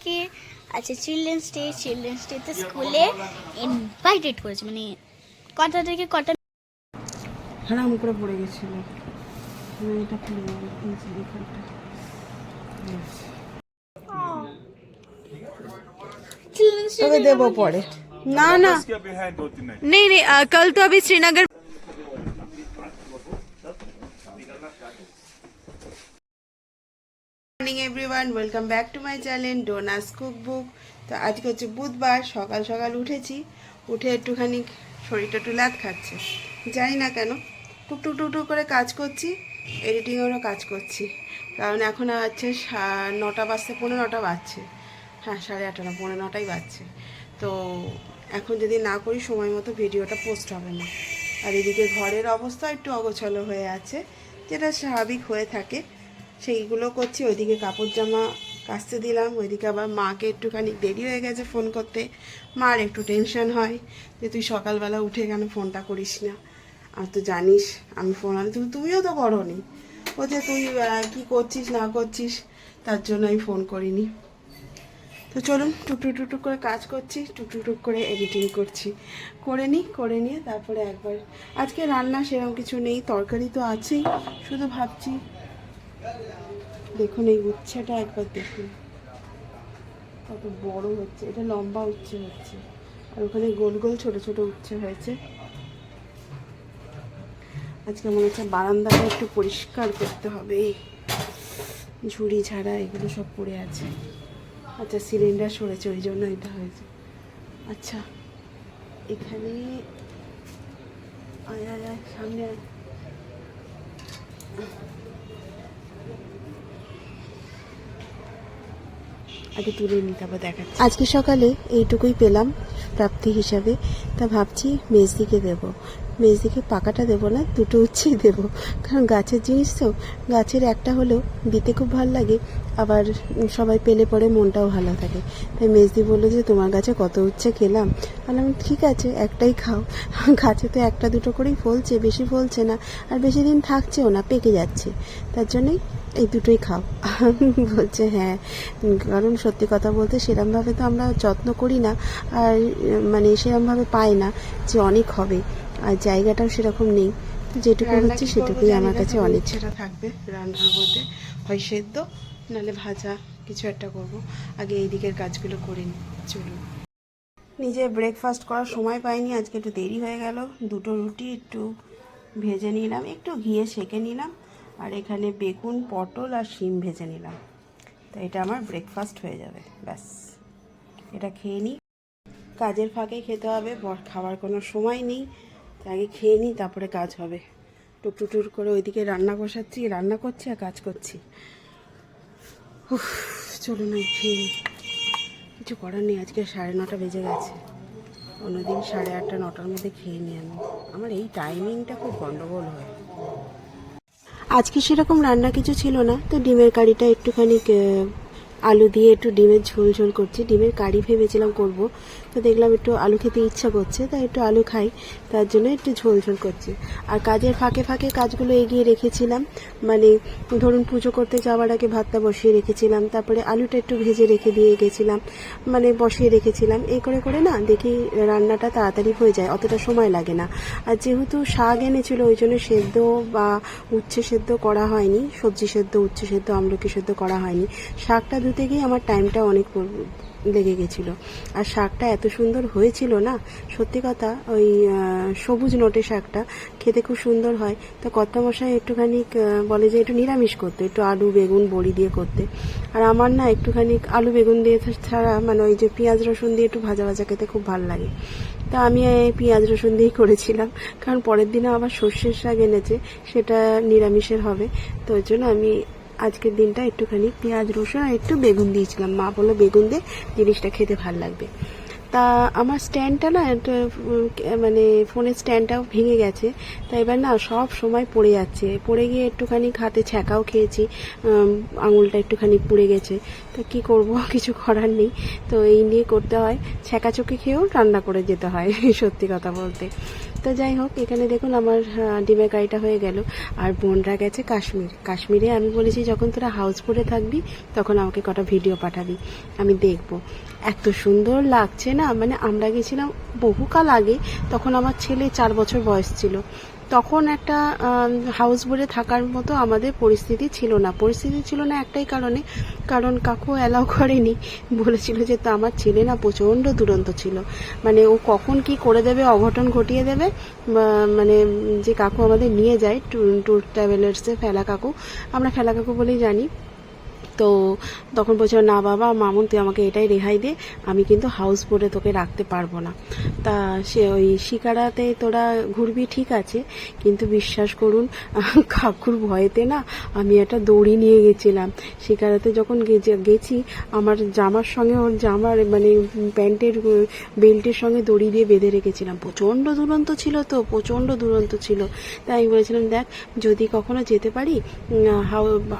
সবাইকে আচ্ছা children's day children's ডেতে স্কুলে ইনভাইটেড করেছে মানে কটা থেকে কটা হারাম করে পড়ে গেছিল আমি এটা খুলে যাবে এই যে এখানটা ব্যাস। চিলড্রেন্স তোকে দেবো পরে না না नहीं नहीं अ, कल तो अभी Srinagar morning everyone welcome back to my channel Dona's cook book তো আজকে হচ্ছে বুধবার, সকাল সকাল উঠেছি, উঠে একটুখানি শরীরটা একটু ল্যাদ খাচ্ছে। জানি না কেন টুকটুক টুকটুক করে কাজ করছি এডিটিংয়েরও কাজ করছি। কারণ এখন আছে নটা বাজতে পনেরো নটা বাজছে। হ্যাঁ সাড়ে আটটা না পনেরো নটাই বাজছে। তো এখন যদি না করি, সময় মতো ভিডিওটা পোস্ট হবে না। আর এদিকে ঘরের অবস্থা একটু অগোছালো হয়ে আছে, যেটা স্বাভাবিক হয়ে থাকে। সেইগুলো করছি, ওইদিকে কাপড় জামা কাচতে দিলাম, ওইদিকে আবার মাকে একটুখানি দেরি হয়ে গেছে ফোন করতে। মার একটু টেনশন হয় যে তুই সকালবেলা উঠে কেন ফোনটা করিস না? আর তো জানিস, আমি ফোন আনি তুমি, তুমিও তো করো নি ও যে তুই কি করছিস, না করছিস, তার জন্য আমি ফোন করিনি। তো চলুন টুকটুক টুকটুক করে কাজ করছি টুকটুক টুক করে এডিটিং করছি। করে নিই করে নিয়ে তারপরে একবার। আজকে রান্না সেরকম কিছু নেই, তরকারি তো আছেই, শুধু ভাবছি দেখুন, এই উচ্ছেটা একবার দেখুন। কত বড় হচ্ছে, এটা লম্বা উচ্ছে হচ্ছে। আর ওখানে গোল গোল ছোট ছোট উচ্ছে হয়েছে। আজকে মনে হচ্ছে বারান্দাটা একটু পরিষ্কার করতে হবে। ঝুড়ি ঝাড়া এগুলো সব পড়ে আছে। আচ্ছা সিলিন্ডার সরেছে, ওই জন্য এটা হয়েছে। আচ্ছা এখানে আয় আয় সামনে আগে তুলে নিই, তারপর দেখাচ্ছি। আজকে সকালে এইটুকুই পেলাম প্রাপ্তি হিসাবে। তা ভাবছি মেজদিকে দেবো। মেজদিকে পাকাটা দেবো না, দুটো উচ্ছেই দেবো। কারণ গাছের জিনিস তো, গাছের একটা হলেও দিতে খুব ভালো লাগে, আবার সবাই পেলে পরে মনটাও ভালো থাকে। তাই মেজদি বলল যে, তোমার গাছে কত উচ্ছে খেলাম? বললাম, ঠিক আছে, একটাই খাও। গাছে তো একটা দুটো করেই ফলছে, বেশি ফলছে না, আর বেশি দিন থাকছেও না, পেকে যাচ্ছে। তার জন্যই এই দুটোই খাও। বলছে হ্যাঁ কারণ সত্যি কথা বলতে সেরমভাবে তো আমরা যত্ন করি না আর মানে সেরমভাবে পাই না যে অনেক হবে আর জায়গাটাও সেরকম নেই। যেটুকু হচ্ছে সেটুকুই আমার কাছে অনেক সেটা থাকবে রান্নার মধ্যে। হয় সেদ্ধ নাহলে ভাজা কিছু একটা করব। আগে এই দিকের কাজগুলো করে নিই চলুন। নিজে ব্রেকফাস্ট করার সময় পাইনি আজকে একটু দেরি হয়ে গেল। দুটো রুটি একটু ভেজে নিলাম একটু ঘিয়ে সেকে নিলাম। আর এখানে বেগুন, পটল আর শিম ভেজে নিলাম। তো এটা আমার ব্রেকফাস্ট হয়ে যাবে, ব্যাস। এটা খেয়ে নিই। কাজের ফাঁকে খেতে হবে খাওয়ার কোনো সময় নেই। আগে খেয়ে নিই, তারপরে কাজ হবে। টুকটুক করে ওইদিকে রান্না বসাচ্ছি, রান্না করছি আর কাজ করছি। চলুন না খেয়ে নিই। কিছু করার নেই, আজকে সাড়ে নটা বেজে গেছে। অন্যদিন সাড়ে আটটা, নটার মধ্যে খেয়ে নিই আমি। আমার এই টাইমিংটা খুব গন্ডগোল হয়। আজকে সেরকম রান্না কিছু ছিল না তো ডিমের কারিটা একটুখানি আলু দিয়ে একটু ডিমের ঝোল ঝোল করছি। ডিমের কারি ভেবেছিলাম করব। তো দেখলাম একটু আলু খেতে ইচ্ছা করছে, তাই একটু আলু খাই। তার জন্য একটু ঝোল ঝোল করছি। আর কাজের ফাঁকে ফাঁকে কাজগুলো এগিয়ে রেখেছিলাম। মানে ধরুন পুজো করতে যাওয়ার আগে ভাতটা বসিয়ে রেখেছিলাম, তারপরে আলুটা একটু ভেজে রেখে দিয়ে গেছিলাম মানে বসিয়ে রেখেছিলাম। এই করে করে না দেখি রান্নাটা তাড়াতাড়ি হয়ে যায়, অতটা সময় লাগে না। আর যেহেতু শাক এনেছিল, ওই জন্য সেদ্ধ বা উচ্ছে সেদ্ধ করা হয়নি, সবজি সেদ্ধ, উচ্ছে সেদ্ধ, আমলকি সেদ্ধ করা হয়নি। শাকটা ধুতে গিয়ে আমার টাইমটা অনেক লেগে গেছিল। আর শাকটা এত সুন্দর হয়েছিল না? সত্যি কথা, ওই সবুজ নোটে শাকটা খেতে খুব সুন্দর হয়। তো কর্তামশাই একটুখানি বলে যে একটু নিরামিষ করতে, একটু আলু, বেগুন, বড়ি দিয়ে করতে। আর আমার না একটুখানি আলু, বেগুন দিয়ে ছাড়া মানে ওই যে পেঁয়াজ, রসুন দিয়ে একটু ভাজা ভাজা খেতে খুব ভালো লাগে। তা আমি পেঁয়াজ, রসুন দিয়েই করেছিলাম। কারণ পরের দিনে আবার সর্ষের শাক এনেছে, সেটা নিরামিষের হবে। তো ওই জন্য আমি আজকের দিনটা একটুখানি পেঁয়াজ, রসুন আর একটু বেগুন দিয়েছিলাম। মা বলল, বেগুন দিয়ে জিনিসটা খেতে ভালো লাগবে। তা আমার স্ট্যান্ডটা না মানে ফোনের স্ট্যান্ডটাও ভেঙে গেছে। তা এবার না সব সময় পড়ে যাচ্ছে। পড়ে গিয়ে একটুখানি হাতে ছ্যাঁকাও খেয়েছি। আঙুলটা একটুখানি পুড়ে গেছে। তো কি করব? কিছু করার নেই। তো এই নিয়ে করতে হয়। ছ্যাঁকাচুকি খেয়েও রান্না করে যেতে হয়, সত্যি কথা বলতে। তো যাই হোক, এখানে দেখুন আমার ডিমের কারিটা হয়ে গেল। আর বোনরা গেছে কাশ্মীর। কাশ্মীরে আমি বলেছি, যখন তোরা হাউস বোটে থাকবি, তখন আমাকে কটা ভিডিও পাঠাবি। আমি দেখব। এত সুন্দর লাগছে না? মানে আমরা গেছিলাম বহুকাল আগে, তখন আমার ছেলে চার বছর বয়স ছিল। তখন একটা হাউস বোটে থাকার মতো আমাদের পরিস্থিতি ছিল না। পরিস্থিতি ছিল না একটাই কারণে, কারণ কাকু অ্যালাউ করেনি। বলেছিল যে তো আমার ছেলে না প্রচণ্ড দুরন্ত ছিল। মানে ও কখন কি করে দেবে, অঘটন ঘটিয়ে দেবে মানে যে কাকু আমাদের নিয়ে যায় ট্যুর ট্রাভেলার্সে, ফেলা কাকু। আমরা ফেলা কাকু বলেই জানি। তো তখন বলছিল না বাবা, মামুন, তুই আমাকে এটাই রেহাই দে, আমি কিন্তু হাউস বোটে তোকে রাখতে পারব না। তা সে ওই শিকারাতে তোরা ঘুরবি, ঠিক আছে, কিন্তু বিশ্বাস করুন, কাকুর ভয়েতে না আমি একটা দড়ি নিয়ে গেছিলাম। শিকারাতে যখন গেছি, আমার জামার সঙ্গে, ওর জামার মানে প্যান্টের বেল্টের সঙ্গে দড়ি দিয়ে বেঁধে রেখেছিলাম। প্রচণ্ড দুরন্ত ছিল তো, প্রচণ্ড দুরন্ত ছিল। তাই আমি বলেছিলাম, দেখ, যদি কখনো যেতে পারি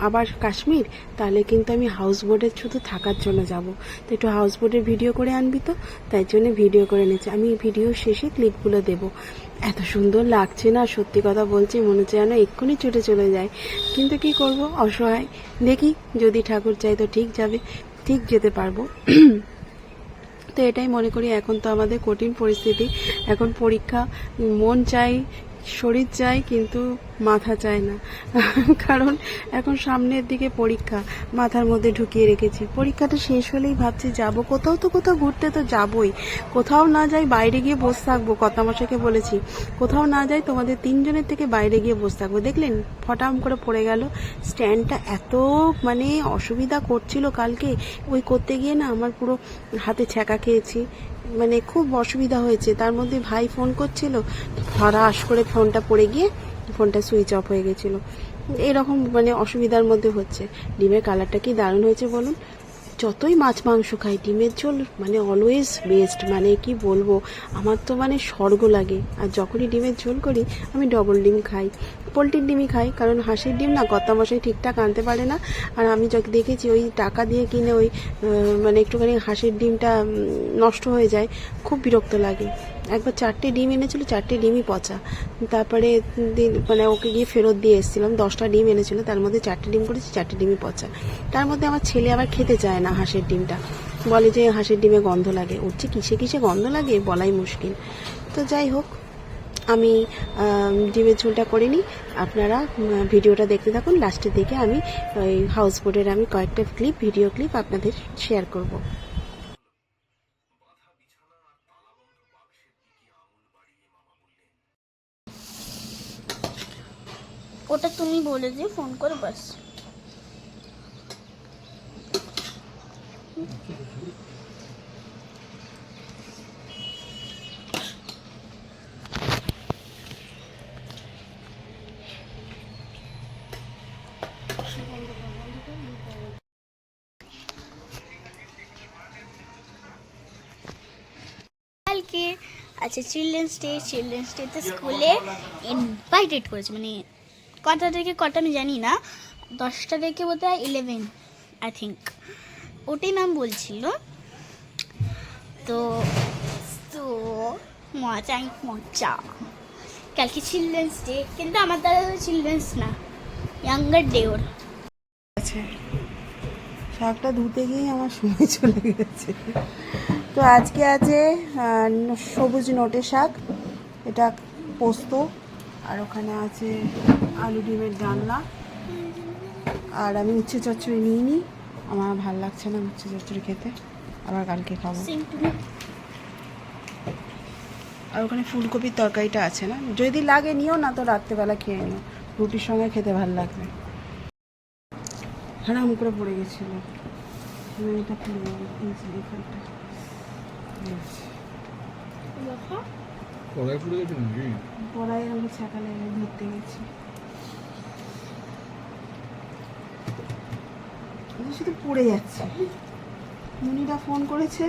আবার কাশ্মীর, তাহলে কিন্তু আমি হাউস বোটে শুধু থাকার জন্য যাব। তো একটু হাউস বোটের ভিডিও করে আনবি তো? তাই জন্য ভিডিও করে নিচ্ছি। আমি ভিডিও শেষে ক্লিপগুলো দেব। এত সুন্দর লাগছে না? সত্যি কথা বলছি, মনে হচ্ছে যেন এক্ষুনি ছুটে চলে যায় কিন্তু কি করব? অসহায়। দেখি, যদি ঠাকুর চাই তো ঠিক যাবে, ঠিক যেতে পারব। তো এটাই মনে করি, এখন তো আমাদের কঠিন পরিস্থিতি। এখন পরীক্ষা, মন চাই শরীর চাই কিন্তু মাথা চায় না। কারণ এখন সামনের দিকে পরীক্ষা, মাথার মধ্যে ঢুকিয়ে রেখেছি। পরীক্ষাটা শেষ হলেই ভাবছি, যাব কোথাও তো কোথাও ঘুরতে তো যাবই। কোথাও না যাই বাইরে গিয়ে বসে থাকব, কর্তামশাইকে বলেছি। কোথাও না যাই তোমাদের তিনজনের থেকে বাইরে গিয়ে বসে থাকব। দেখলেন, ফটাম করে পড়ে গেল। স্ট্যান্ডটা এত মানে অসুবিধা করছিল কালকে। ওই করতে গিয়ে না আমার পুরো হাতে ছ্যাঁকা খেয়েছি। মানে খুব অসুবিধা হয়েছে। তার মধ্যে ভাই ফোন করছিল হরাস করে ফোনটা পড়ে গিয়ে ফোনটা সুইচ অফ হয়ে গেছিল। এরকম মানে অসুবিধার মধ্যে হচ্ছে। ডিমের কালারটা কি দারুণ হয়েছে বলুন? যতই মাছ মাংস খাই, ডিমের ঝোল মানে অলওয়েজ বেস্ট মানে কি বলব, আমার তো মানে স্বর্গ লাগে। আর যখনই ডিমের ঝোল করি, আমি ডবল ডিম খাই। পোলট্রির ডিমই খাই, কারণ হাঁসের ডিম না, কর্তামশাই ঠিকঠাক আনতে পারে না। আর আমি দেখেছি, ওই টাকা দিয়ে কিনে ওই মানে একটুখানি হাঁসের ডিমটা নষ্ট হয়ে যায়, খুব বিরক্ত লাগে। একবার চারটে ডিম এনেছিল, চারটে ডিমই পচা। তারপরে দিন- মানে ওকে গিয়ে ফেরত দিয়ে এসেছিলাম, দশটা ডিম এনেছিল, তার মধ্যে চারটে ডিম করেছি, চারটে ডিমই পচা। তার মধ্যে আমার ছেলে আবার খেতে চায় না হাঁসের ডিমটা। বলে যে হাঁসের ডিমে গন্ধ লাগে। ওর যে কিসে কিসে গন্ধ লাগে? বলাই মুশকিল। তো যাই হোক, আমি ডিমের ঝোলটা করে নিই। আপনারা ভিডিওটা দেখতে থাকুন। লাস্টের দিকে আমি, ওই হাউস বোটের আমি কয়েকটা ক্লিপ ভিডিও ক্লিপ আপনাদের শেয়ার করব। ওটা তুমি বলে দিও ফোন করে বাস কালকে আচ্ছা চিলড্রেন্স ডে চিলড্রেন্স ডেতে স্কুলে ইনভাইটেড করেছে মানে কটা থেকে কটা আমি জানি না। দশটা থেকে বোধ হয় ইলেভেন আই থিঙ্ক ওটাই ম্যাম বলছিল। তো তো মজাই মজা। কালকে চিলড্রেন্স ডে কিন্তু আমার দ্বারা চিলড্রেন্স না। ইয়াঙ্গার ডে ওর। আছে শাকটা ধুতে গিয়েই আমার সময় চলে গেছে। তো আজকে আছে সবুজ নোটে শাক, এটা পোস্ত আর ওখানে আছে আলু ডিমের ডালনা। আর আমি উচ্ছে চচ্চড়ি নিয়ে নিই আমার ভালো লাগছে না উচ্ছে চচ্চড়ি খেতে। আবার কালকে খাব। আর ওখানে ফুলকপির তরকারিটা আছে না? যদি লাগে নিও না তো রাত্রেবেলা খেয়ে নিও। রুটির সঙ্গে খেতে ভালো লাগবে। হারাম করে পড়ে গেছিল। এটা খুলে এখানটা। এই যে। কড়াই পুড়ে গেছে নাকি? পড়াই আমি সকালে ধরতে গেছি শুধু পড়ে যাচ্ছে। মুনিরা ফোন করেছে।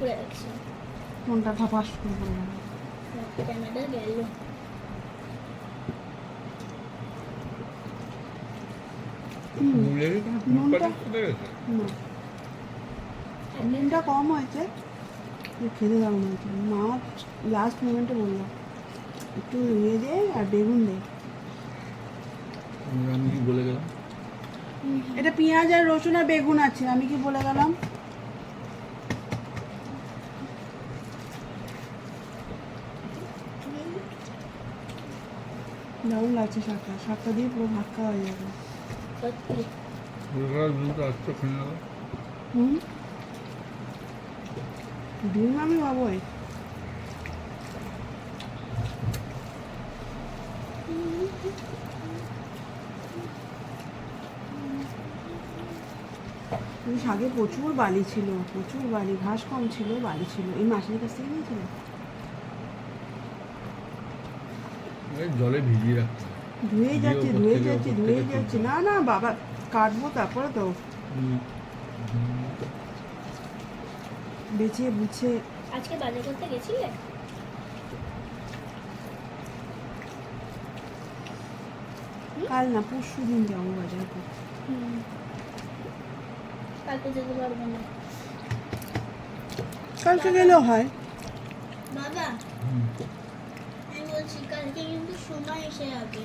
পড়ে গেছে ফোনটা ফাপাস করে পড়ে গেল। ক্যামেরা নুনটা? কম হয়েছে। খেতে দারুণ হয়েছে মা লাস্ট মোমেন্টে বলল একটু ইয়ে দে আর বেগুন দে। আমি- কি বলে গেলাম? এটা পেঁয়াজ আর রসুন আর বেগুন আছে আমি কি বলে গেলাম? দারুণ লাগছে শাকটা শাকটা দিয়ে পুরো ভাত খাওয়া হয়ে যাবে। হুম? ডিম আমি এই শাকে প্রচুর বালি ছিল প্রচুর বালি ঘাস কম ছিল বালি ছিল। এই মাসের কাছ থেকে নিয়েছিল? জলে ভিজিয়ে রাখতে ধুয়ে যাচ্ছে ধুয়ে যাচ্ছে ধুয়ে যাচ্ছে। না না বাবা কাটবো তারপরে তো। বেছে বুঝে। আজকে বাজার করতে গেছিলে? কাল না পরশু দিন যাব বাজার করতে। কালকে যেতে পারব না। কালকে গেলেও হয়। বাবা আমি বলছি কালকে কিন্তু সময় এসে যাবে।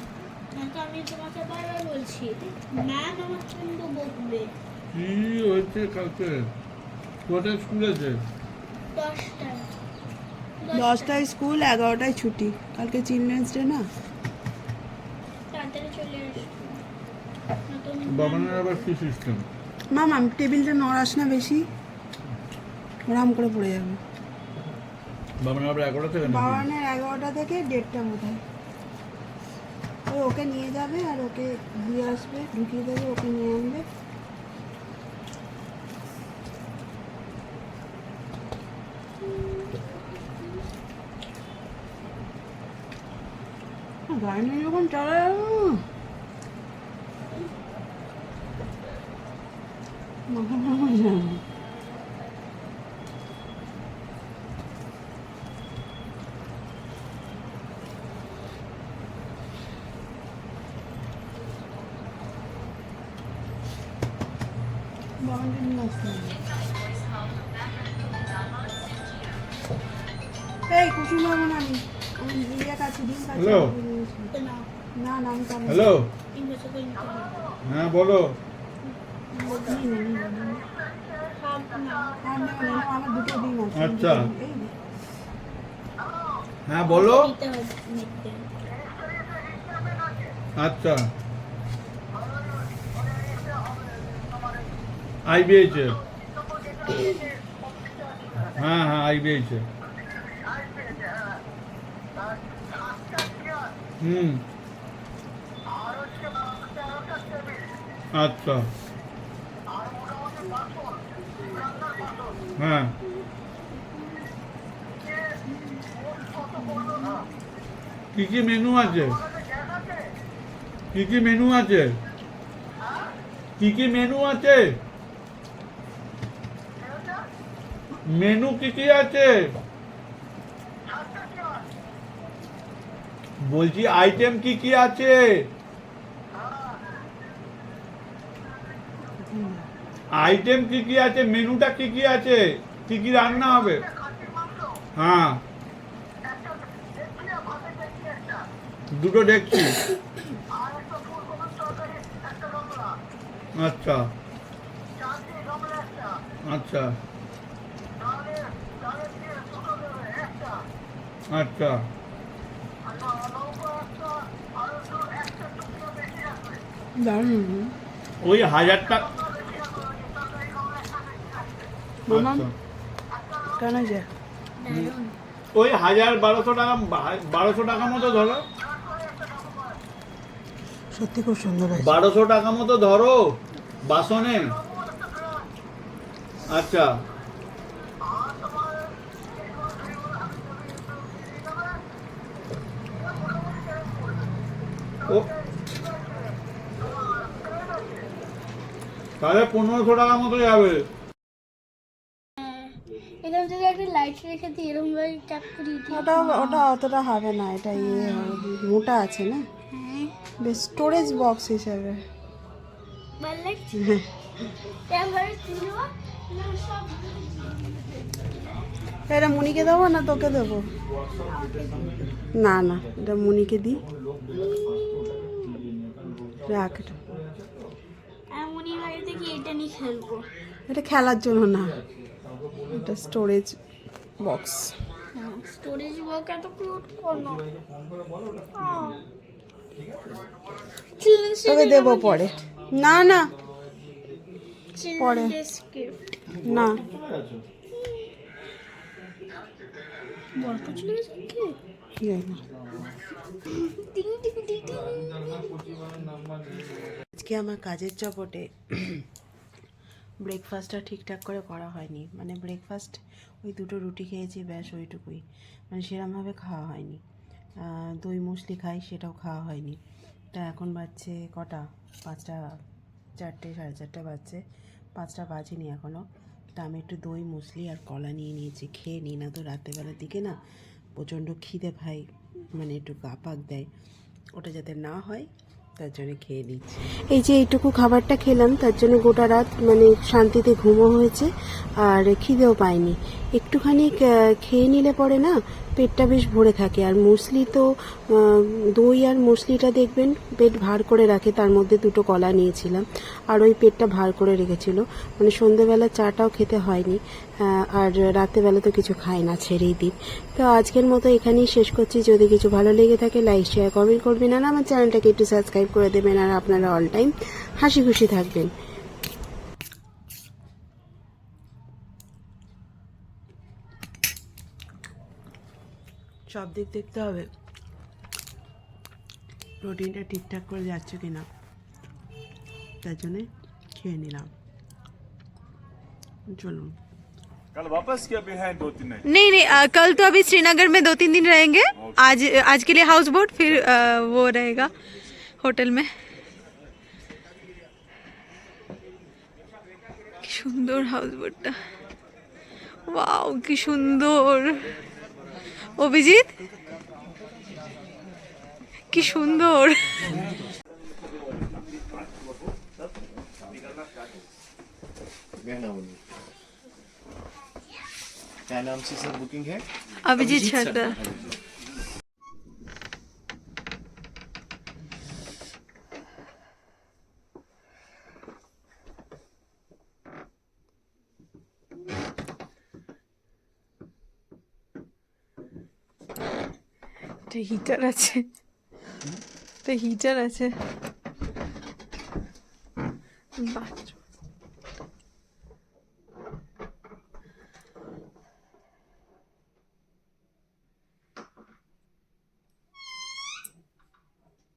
নয়তো আমি তোমাকে বারবার বলছি ম্যাম আমার কিন্তু বকবে। কি হয়েছে কালকে? কোথায় স্কুল আছে দশটায়। স্কুল এগারোটায় ছুটি। কালকে চিলড্রেন্স ডে না? বাবানের আবার কি সিস্টেম মাম আমি টেবিলটা নড়াস না বেশি। ওরাম করে পড়ে যাবে। বাবানের আবার এগারোটা থেকে? বাবানের এগারোটা থেকে দেড়টা বোধ হয় ওই ওকে নিয়ে যাবে আর ওকে দিয়ে আসবে ঢুকিয়ে দেবে ওকে নিয়ে আনবে। গাড়ি নিয়ে যখন চলে মাথা ভাঙা যাবে বাবানকে নিয়ে আসতে হবে এই কুসুম বাবু না আমি আমি ইয়ে কাছে ডিম কাছে হ্যালো হবে হ্যাঁ বলো। আচ্ছা। হ্যাঁ বলো। আচ্ছা। আইবিএইচে হ্যাঁ হ্যাঁ আইবিএইচে হুম। আচ্ছা। হ্যাঁ। কি কি মেনু আছে? কি কি মেনু আছে? কি কি মেনু আছে? মেনু কি কি আছে? বলছি আইটেম কি কি আছে? আইটেম কি কি আছে? মেনুটা কি কি আছে? কি কি রান্না হবে? হ্যাঁ। দুটো দেখছি। আচ্ছা। আচ্ছা। আচ্ছা দারুণ হুম। ওই হাজার টাকা মামা আচ্ছা। ওই হাজার বারোশো টাকা বারোশো টাকা মতো ধরো। সত্যি খুব সুন্দর বারোশো টাকা মতো ধরো বাসনে। আচ্ছা। তাহলে পনেরোশো টাকা মতো যাবে এরকম যদি একটা লাইট রেখে দিই এরকম ভাবে ওটা ওটা অতটা হবে না এটা ইয়ে হবে, মোটা আছে না? হ্যাঁ। বেশ স্টোরেজ বক্স হিসাবে। ভালো লাগছে? এবার তুলো এটা মুনিকে দেবো না তোকে দেবো? না না এটা মুনিকে দিই। রাখ এটা। কি এটা নিয়ে খেলব। এটা খেলার জন্য না। এটা স্টোরেজ বক্স স্টোরেজ বক এত কিউট কোনো? চিলড্রেন্স দেবো পরে। না না। পরে। না। গল্প চলে গেছে? কি? আজকে আমার কাজের চপটে ব্রেকফাস্টটা ঠিকঠাক করে করা হয়নি। মানে ব্রেকফাস্ট ওই দুটো রুটি খেয়েছি, ব্যাস ওইটুকুই। মানে সেরমভাবে খাওয়া হয়নি। দই মুসলি খাই, সেটাও খাওয়া হয়নি। তা এখন বাজছে কটা? পাঁচটা, চারটে, সাড়ে চারটে বাজছে। পাঁচটা বাজেনি এখনও তা আমি একটু দই, মুসলি আর কলা নিয়ে নিয়েছি। খেয়ে নিই না তো রাত্রেবেলার দিকে না। প্রচণ্ড খিদে ভাই মানে একটু গা পাক দেয়। ওটা যাতে না হয় তার জন্য খেয়ে নিচ্ছি এই যে এইটুকু খাবারটা খেলাম, তার জন্য গোটা রাত মানে শান্তিতে ঘুমও হয়েছে আর খিদেও পাইনি। একটুখানি খেয়ে নিলে পরে না পেটটা বেশ ভরে থাকে। আর মুসলি তো দই আর মুসলিটা দেখবেন পেট ভার করে রাখে, তার মধ্যে দুটো কলা নিয়েছিলাম। আর ওই পেটটা ভার করে রেখেছিল। মানে সন্ধেবেলা চাটাও খেতে হয়নি আর রাতেবেলা তো কিছু খায় না ছেড়েই দিই তো আজকের মতো এখানেই শেষ করছি। যদি কিছু ভালো লেগে থাকে, লাইক শেয়ার কমেন্ট করবেন। আর আমার চ্যানেলটাকে একটু সাবস্ক্রাইব করে দেবেন আর আপনারা অল টাইম হাসি খুশি থাকবেন সব দিক দেখতে হবে প্রোটিনটা ঠিকঠাক করে যাচ্ছে কিনা তার জন্যে খেয়ে নিলাম চলুন कल वापस किया भी है दो तीन नहीं नहीं अ, कल तो अभी श्रीनगर में दो तीन दिन रहेंगे आज आज के लिए हाउस बोट फिर अ, वो रहेगा হোটেল में কি সুন্দর হাউস বোটটা ওয়াও কি সুন্দর অভিজিৎ কি সুন্দর क्या नाम है क्या नाम से सर बुकिंग है অভিজিৎ সর্দার একটা হিটার আছে। তো হিটার আছে। বাথরুম।